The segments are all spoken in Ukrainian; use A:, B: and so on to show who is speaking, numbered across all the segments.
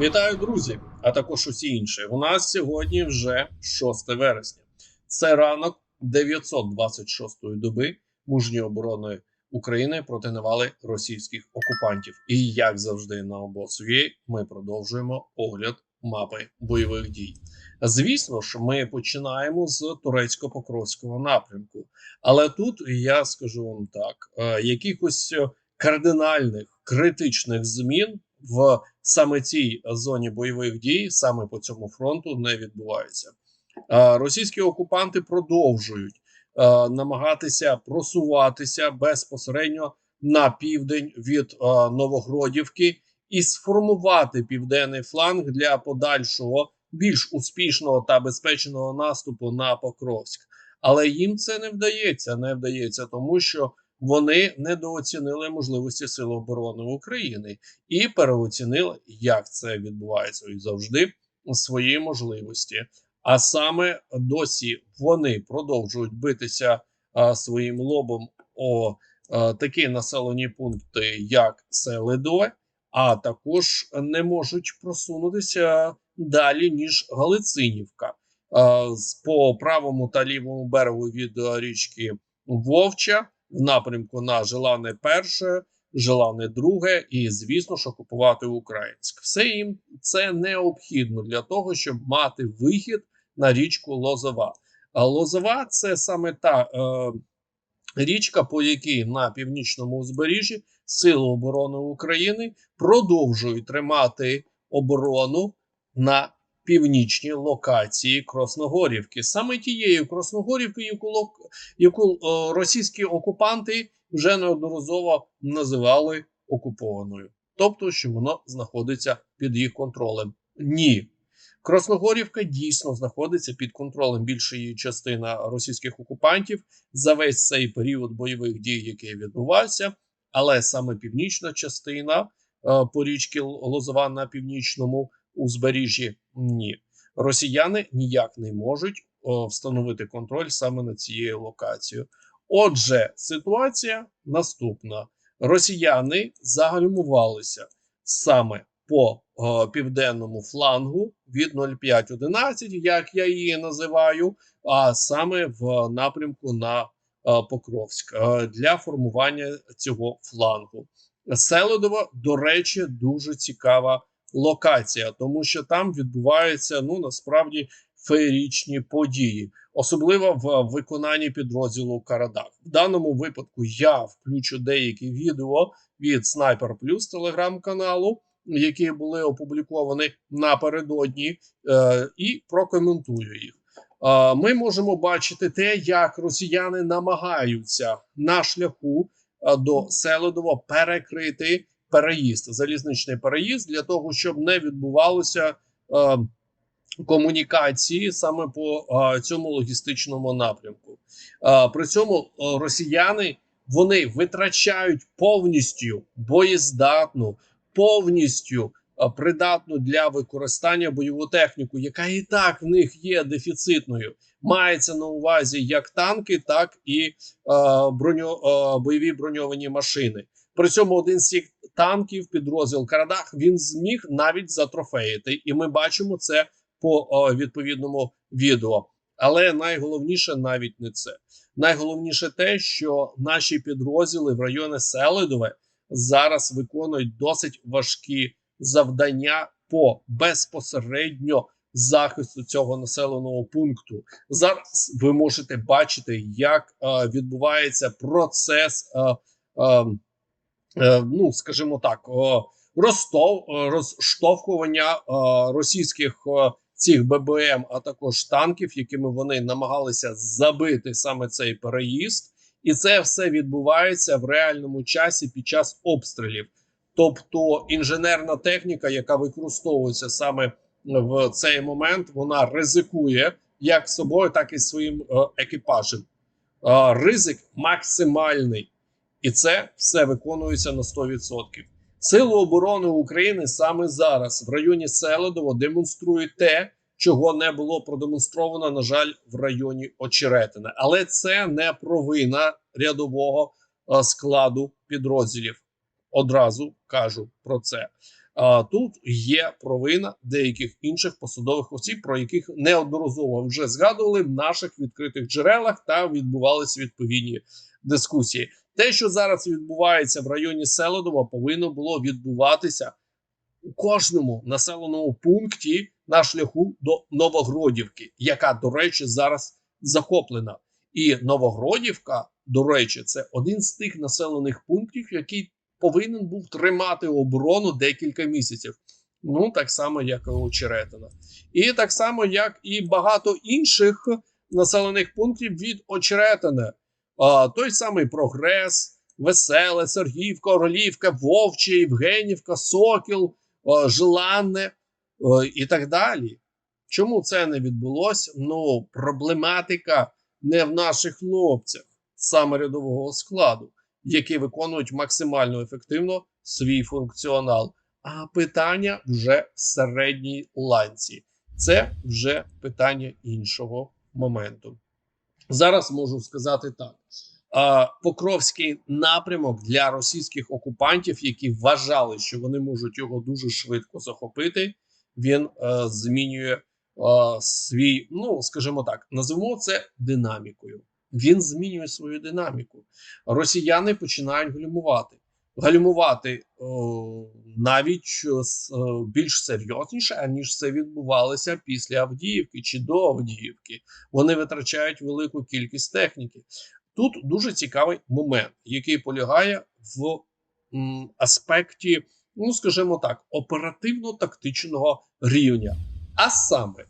A: Вітаю, друзі, а також усі інші. У нас сьогодні вже 6 вересня. Це ранок 926-ї доби мужньої оборони України проти навали російських окупантів. І як завжди на обосві, ми продовжуємо огляд мапи бойових дій. Звісно ж, ми починаємо з турецько-покровського напрямку. Але тут я скажу вам так: е, якихось кардинальних критичних змін в саме цій зоні бойових дій, саме по цьому фронту, не відбувається. Е, Російські окупанти продовжують намагатися просуватися безпосередньо на південь від Новогродівки і сформувати південний фланг для подальшого більш успішного та безпечного наступу на Покровськ. Але їм це не вдається. Не вдається, тому що вони недооцінили можливості Сил оборони України і переоцінили, як це відбувається і завжди свої можливості. А саме досі вони продовжують битися а, своїм лобом о а, такі населені пункти, як Селидове, а також не можуть просунутися далі ніж Галицинівка. А, по правому та лівому берегу від річки Вовча в напрямку на Желане перше, Желане друге, і звісно ж окупувати Українськ. Все їм це необхідно для того, щоб мати вихід на річку Лозова. А Лозова це саме та е, річка, по якій на північному узбережжі Сили оборони України продовжують тримати оборону на північній локації Красногорівки. Саме тією Красногорівкою, яку, яку е, російські окупанти вже неодноразово називали окупованою, тобто, що воно знаходиться під їх контролем. Ні. Красногорівка дійсно знаходиться під контролем більшої частини російських окупантів за весь цей період бойових дій, який відбувався. Але саме північна частина е, по річці Лозова на північному узбережжі ні. Росіяни ніяк не можуть о, встановити контроль саме над цією локацією. Отже, ситуація наступна: росіяни загальмувалися саме по е, південному флангу від 0511, як я її називаю, а саме в напрямку на е, Покровськ е, для формування цього флангу. Селидово, до речі, дуже цікава локація, тому що там відбуваються ну насправді феєрічні події, особливо в виконанні підрозділу Карадах. В даному випадку я включу деякі відео від Sniper Plus телеграм-каналу, які були опубліковані напередодні, е, і прокоментую їх. Ми можемо бачити те, як росіяни намагаються на шляху е, до Селидова перекрити переїзд, залізничний переїзд для того, щоб не відбувалося е, комунікації саме по е, цьому логістичному напрямку. Е, при цьому е, росіяни вони витрачають повністю боєздатну, повністю е, придатну для використання бойову техніку, яка і так в них є дефіцитною. Мається на увазі як танки, так і е, броньо, е, бойові броньовані машини. При цьому один з цих танків, підрозділ Карадах, він зміг навіть затрофеїти, і ми бачимо це по е, відповідному відео. Але найголовніше навіть не це. Найголовніше те, що наші підрозділи в районі Селидове зараз виконують досить важкі завдання по безпосередньо захисту цього населеного пункту. Зараз ви можете бачити, як е, відбувається процес. Е, е, ну, скажімо так, е, розтов, е, розштовхування е, російських е, цих ББМ, а також танків, якими вони намагалися забити саме цей переїзд, і це все відбувається в реальному часі під час обстрілів. Тобто інженерна техніка, яка використовується саме в цей момент, вона ризикує як собою, так і своїм е, екіпажем. Е, ризик максимальний. І це все виконується на 100%. Сили оборони України саме зараз в районі Селидово демонструють те, чого не було продемонстровано, на жаль, в районі Очеретина. Але це не провина рядового складу підрозділів. Одразу кажу про це. А тут є провина деяких інших посадових осіб, про яких неодноразово вже згадували в наших відкритих джерелах та відбувалися відповідні дискусії. Те, що зараз відбувається в районі Селедова, повинно було відбуватися у кожному населеному пункті на шляху до Новогродівки, яка, до речі, зараз захоплена. І Новогродівка, до речі, це один з тих населених пунктів, який повинен був тримати оборону декілька місяців. Ну, так само, як і Очеретина. І так само, як і багато інших населених пунктів від Очеретина. А, той самий Прогрес, Веселе, Сергіївка, Оролівка, Вовче, Євгенівка, Сокіл, а, Желанне а, і так далі. Чому це не відбулося? Ну, проблематика не в наших хлопцях саме рядового складу, які виконують максимально ефективно свій функціонал. А питання вже в середній ланці. Це вже питання іншого моменту. Зараз можу сказати так: Покровський напрямок для російських окупантів, які вважали, що вони можуть його дуже швидко захопити, він е, змінює свій, ну скажімо так, називаємо це динамікою. Він змінює свою динаміку. Росіяни починають гальмувати. Гальмувати о, навіть о, більш серйозніше, аніж це відбувалося після Авдіївки чи до Авдіївки. Вони витрачають велику кількість техніки. Тут дуже цікавий момент, який полягає в аспекті, ну скажімо так, оперативно-тактичного рівня. А саме,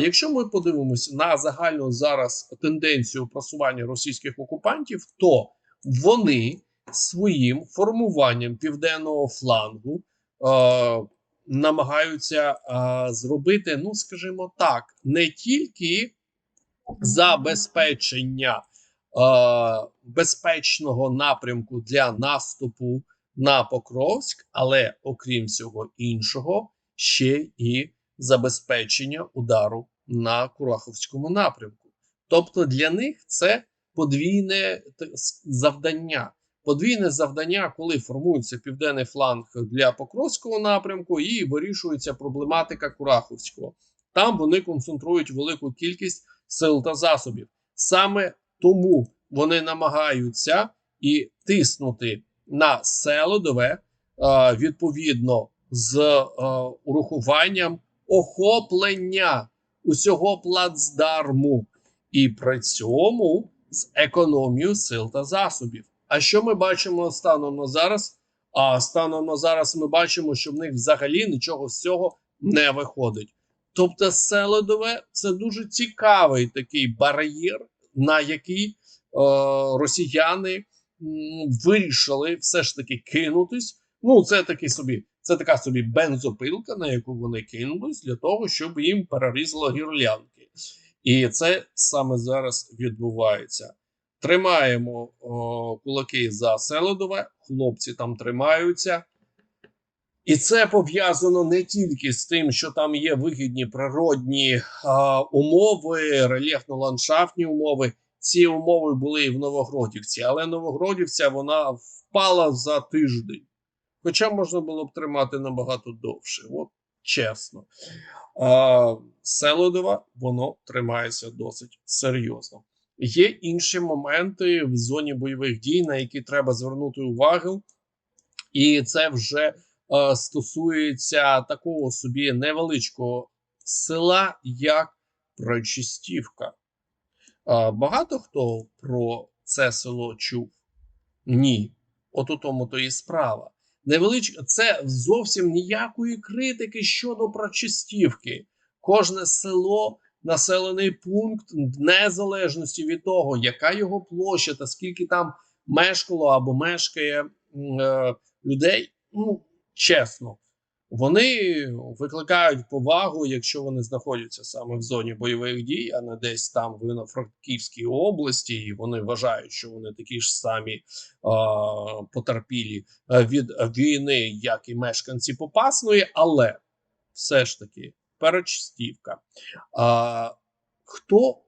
A: якщо ми подивимося на загальну зараз тенденцію просування російських окупантів, то вони своїм формуванням південного флангу е, намагаються е, зробити, ну скажімо так, не тільки забезпечення е, безпечного напрямку для наступу на Покровськ, але окрім всього іншого, ще і забезпечення удару на Кураховському напрямку. Тобто для них це подвійне завдання. Подвійне завдання, коли формується південний фланг для Покровського напрямку і вирішується проблематика Кураховського. Там вони концентрують велику кількість сил та засобів. Саме тому вони намагаються і тиснути на селодове відповідно з урахуванням охоплення усього плацдарму, і при цьому з економією сил та засобів. А що ми бачимо станом на зараз? А станом на зараз ми бачимо, що в них взагалі нічого з цього не виходить. Тобто, селедове це дуже цікавий такий бар'єр, на який е, росіяни вирішили все ж таки кинутись. Ну, це такий собі, це така собі бензопилка, на яку вони кинулись для того, щоб їм перерізало гірлянки. І це саме зараз відбувається. Тримаємо о, кулаки за Селедове, хлопці там тримаються. І це пов'язано не тільки з тим, що там є вигідні природні а, умови, рельєфно-ландшафтні умови. Ці умови були і в Новогродівці, але Новогродівця вона впала за тиждень. Хоча можна було б тримати набагато довше, от чесно. А, Селедова воно тримається досить серйозно. Є інші моменти в зоні бойових дій, на які треба звернути увагу, і це вже е, стосується такого собі невеличкого села, як Прочистівка. Е, багато хто про це село чув? Ні. От у тому то і справа. Невеличка це зовсім ніякої критики щодо Прочистівки. Кожне село населений пункт незалежності від того, яка його площа та скільки там мешкало або мешкає е, людей. Ну чесно, вони викликають повагу, якщо вони знаходяться саме в зоні бойових дій, а не десь там в Івано-Франківській області, і вони вважають, що вони такі ж самі е, потерпілі від війни, як і мешканці Попасної, але все ж таки перечистівка. А, Хто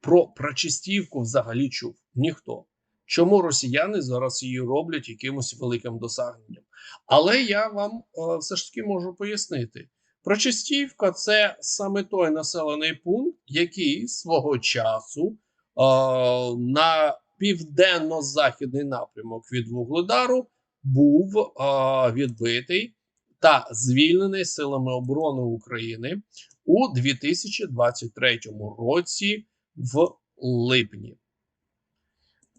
A: про прочистівку взагалі чув? Ніхто. чому росіяни зараз її роблять якимось великим досягненням. Але я вам е, все ж таки можу пояснити. Прочистівка це саме той населений пункт, який свого часу е, на південно-західний напрямок від Вугледару був е, відбитий та звільнений силами оборони України у 2023 році в липні.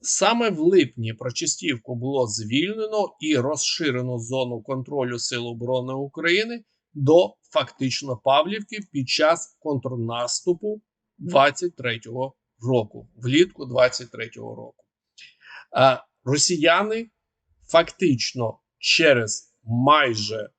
A: Саме в липні Прочистівку було звільнено і розширено зону контролю Сил оборони України до фактично Павлівки під час контрнаступу 23-го року, влітку 23-го року. А росіяни фактично через майже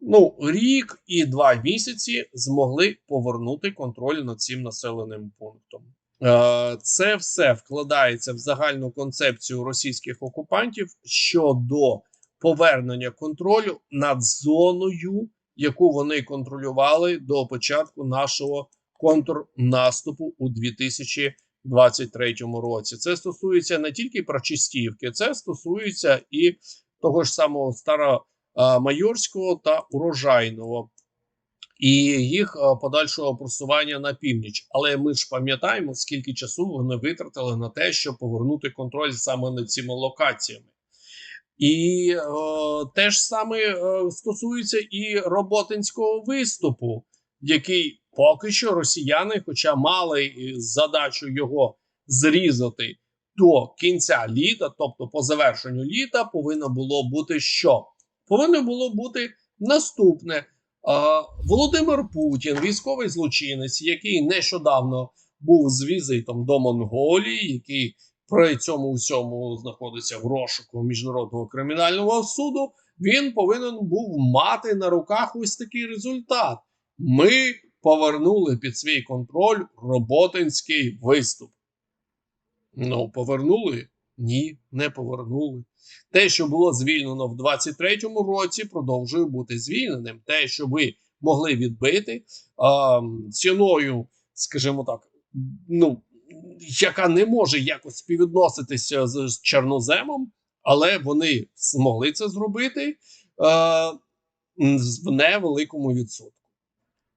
A: ну, рік і два місяці змогли повернути контроль над цим населеним пунктом. Е, Це все вкладається в загальну концепцію російських окупантів щодо повернення контролю над зоною, яку вони контролювали до початку нашого контрнаступу у 2023 році. Це стосується не тільки Прочистівки, це стосується і того ж самого Старомайорського та урожайного. І їх е, подальшого просування на північ, але ми ж пам'ятаємо, скільки часу вони витратили на те, щоб повернути контроль саме над цими локаціями. І е, те ж саме е, стосується і роботинського виступу, який поки що росіяни, хоча мали задачу його зрізати до кінця літа, тобто по завершенню літа, повинно було бути що? Повинно було бути наступне. Володимир Путін, військовий злочинець, який нещодавно був з візитом до Монголії, який при цьому всьому знаходиться в розшуку міжнародного кримінального суду. Він повинен був мати на руках ось такий результат. Ми повернули під свій контроль роботинський виступ. Ну, повернули? Ні, не повернули. Те, що було звільнено в 23-му році, продовжує бути звільненим. Те, що ви могли відбити а, ціною, скажімо так, ну яка не може якось співвідноситися з чорноземом, але вони змогли це зробити е, в невеликому відсотку.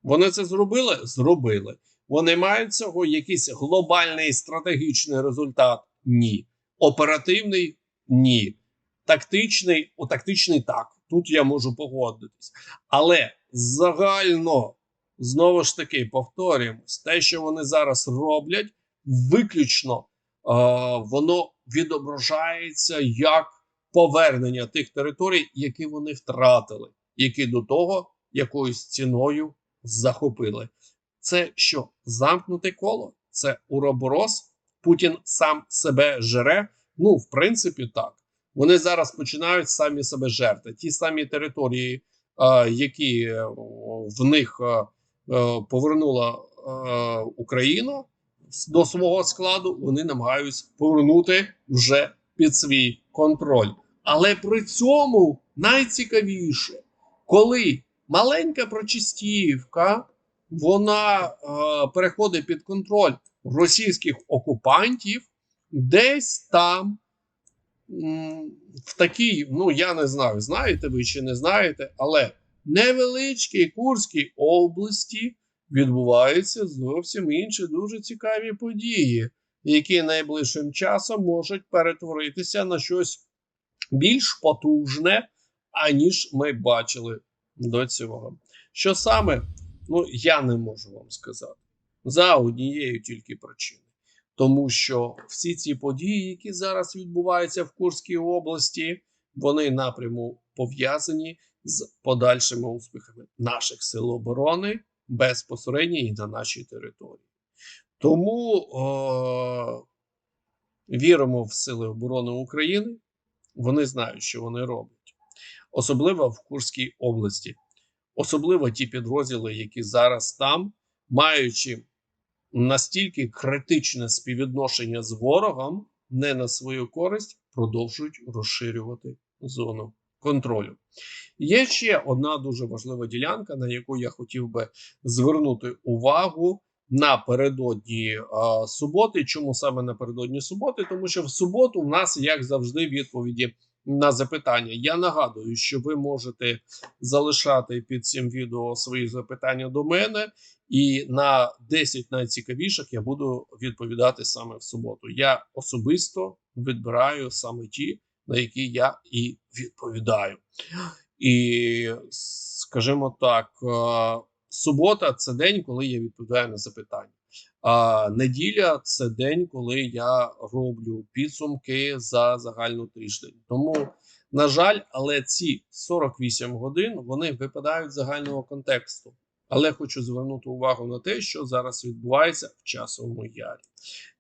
A: Вони це зробили? Зробили. Вони мають цього якийсь глобальний стратегічний результат? Ні. Оперативний ні. Тактичний, о, тактичний так. Тут я можу погодитись. Але загально, знову ж таки, повторюємось, те, що вони зараз роблять, виключно е, воно відображається як повернення тих територій, які вони втратили, які до того якоюсь ціною захопили. Це що замкнуте коло? Це уроборос? Путін сам себе жере? Ну, в принципі, так. Вони зараз починають самі себе жерти. Ті самі території, е, які в них е, повернула е, Україна до свого складу, вони намагаються повернути вже під свій контроль. Але при цьому найцікавіше, коли маленька прочистівка вона е, переходить під контроль російських окупантів, десь там в такій, ну я не знаю, знаєте ви чи не знаєте, але невеличкій Курській області відбуваються зовсім інші дуже цікаві події, які найближчим часом можуть перетворитися на щось більш потужне, аніж ми бачили до цього. Що саме, ну я не можу вам сказати за однією тільки причиною. Тому що всі ці події, які зараз відбуваються в Курській області, вони напряму пов'язані з подальшими успіхами наших сил оборони безпосередньо і на нашій території. Тому о, віримо в Сили оборони України. Вони знають, що вони роблять. Особливо в Курській області, особливо ті підрозділи, які зараз там, маючи настільки критичне співвідношення з ворогом, не на свою користь, продовжують розширювати зону контролю. Є ще одна дуже важлива ділянка, на яку я хотів би звернути увагу напередодні а, суботи. Чому саме напередодні суботи? Тому що в суботу в нас, як завжди, відповіді на запитання. Я нагадую, що ви можете залишати під цим відео свої запитання до мене, і на 10 найцікавіших я буду відповідати саме в суботу. Я особисто відбираю саме ті, на які я і відповідаю. І скажімо так, е, субота це день, коли я відповідаю на запитання. А неділя це день, коли я роблю підсумки за загальну тиждень. Тому, на жаль, але ці 48 годин вони випадають з загального контексту. Але хочу звернути увагу на те, що зараз відбувається в часовому ярі.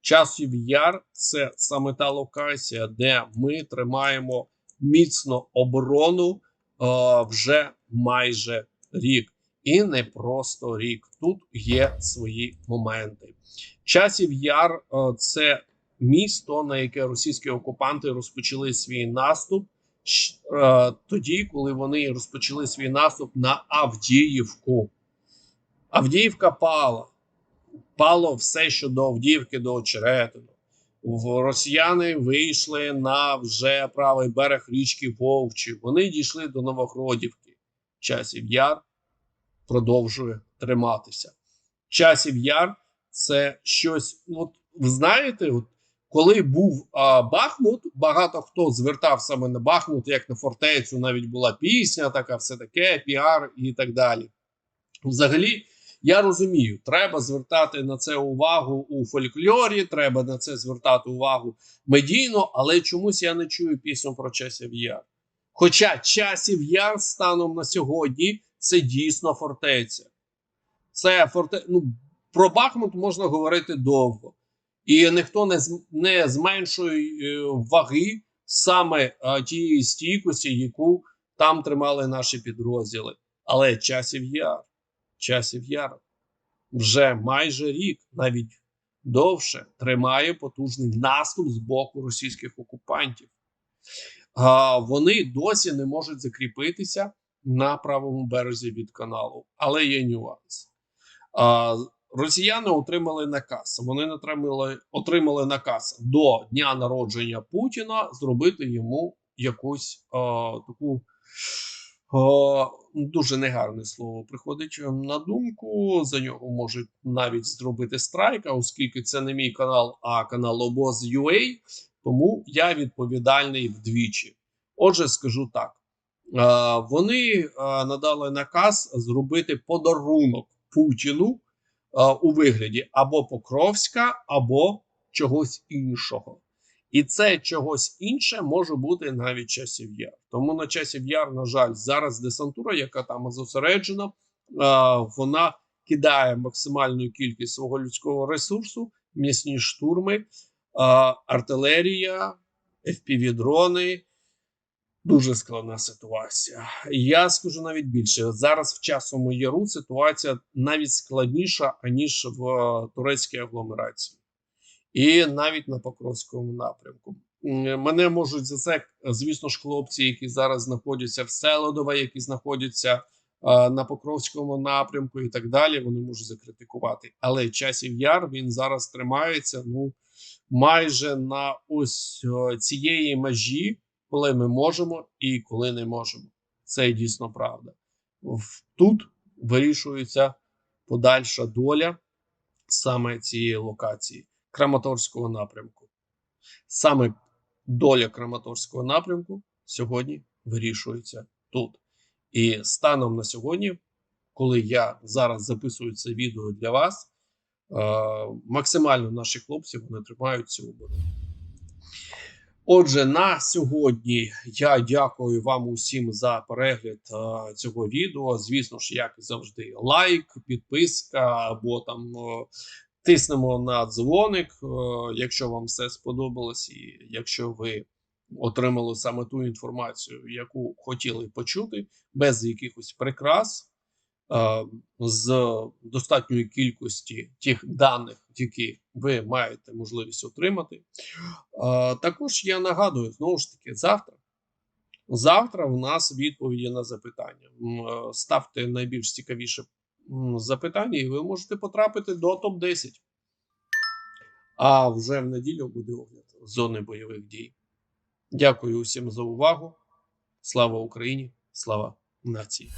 A: Часів яр це саме та локація, де ми тримаємо міцно оборону е, вже майже рік. І не просто рік. Тут є свої моменти. Часів Яр це місто, на яке російські окупанти розпочали свій наступ тоді, коли вони розпочали свій наступ на Авдіївку. Авдіївка пала. Пало все, що до Авдіївки, до Очеретину. Росіяни вийшли на вже правий берег річки Вовчі. Вони дійшли до Новогродівки. Часів Яр продовжує триматися. Часів Яр це щось. От знаєте, от коли був а, Бахмут, багато хто звертав саме на Бахмут, як на фортецю, навіть була пісня, така все таке, піар і так далі. Взагалі, я розумію, треба звертати на це увагу у фольклорі, треба на це звертати увагу медійно, але чомусь я не чую пісню про часів яр. Хоча часів яр станом на сьогодні це дійсно фортеця. Це форте... ну, про Бахмут можна говорити довго, і ніхто не не зменшує е, ваги саме е, тієї стійкості, яку там тримали наші підрозділи. Але часів яр, часів яр вже майже рік, навіть довше, тримає потужний наступ з боку російських окупантів. А, вони досі не можуть закріпитися на правому березі від каналу, але є нюанс. А, росіяни отримали наказ. Вони отримали, отримали наказ до дня народження Путіна зробити йому якусь а, таку. А, Дуже негарне слово приходить на думку. За нього можуть навіть зробити страйк, оскільки це не мій канал, а канал Обоз.ua, тому я відповідальний вдвічі. Отже, скажу так: е, вони е, надали наказ зробити подарунок Путіну е, у вигляді або Покровська, або чогось іншого. І це чогось інше може бути навіть часів яр. Тому на часів яр, на жаль, зараз десантура, яка там зосереджена, вона кидає максимальну кількість свого людського ресурсу, м'ясні штурми, артилерія, FPV-дрони. Дуже складна ситуація. Я скажу навіть більше зараз в часовому яру ситуація навіть складніша аніж в е, турецькій агломерації, і навіть на Покровському напрямку. Мене можуть за це, звісно ж, хлопці, які зараз знаходяться в Селодове, які знаходяться на Покровському напрямку, і так далі. Вони можуть закритикувати. Але часів яр він зараз тримається. Ну майже на ось цієї межі коли ми можемо і коли не можемо. Це дійсно правда. Тут вирішується подальша доля саме цієї локації Краматорського напрямку. Саме доля Краматорського напрямку сьогодні вирішується тут. І станом на сьогодні, коли я зараз записую це відео для вас, е, максимально наші хлопці вони тримають цю оборону. Отже, на сьогодні я дякую вам усім за перегляд е, цього відео. Звісно ж, як завжди, лайк, підписка або там е, тиснемо на дзвоник, е, якщо вам все сподобалось, і якщо ви отримали саме ту інформацію, яку хотіли почути, без якихось прикрас. е, З достатньої кількості тих даних, які ви маєте можливість отримати, також я нагадую знову ж таки завтра. Завтра в нас відповіді на запитання. Е, Ставте найбільш цікавіше запитання, і ви можете потрапити до топ-10. А вже в неділю буде огляд зони бойових дій. Дякую усім за увагу. Слава Україні! Слава нації!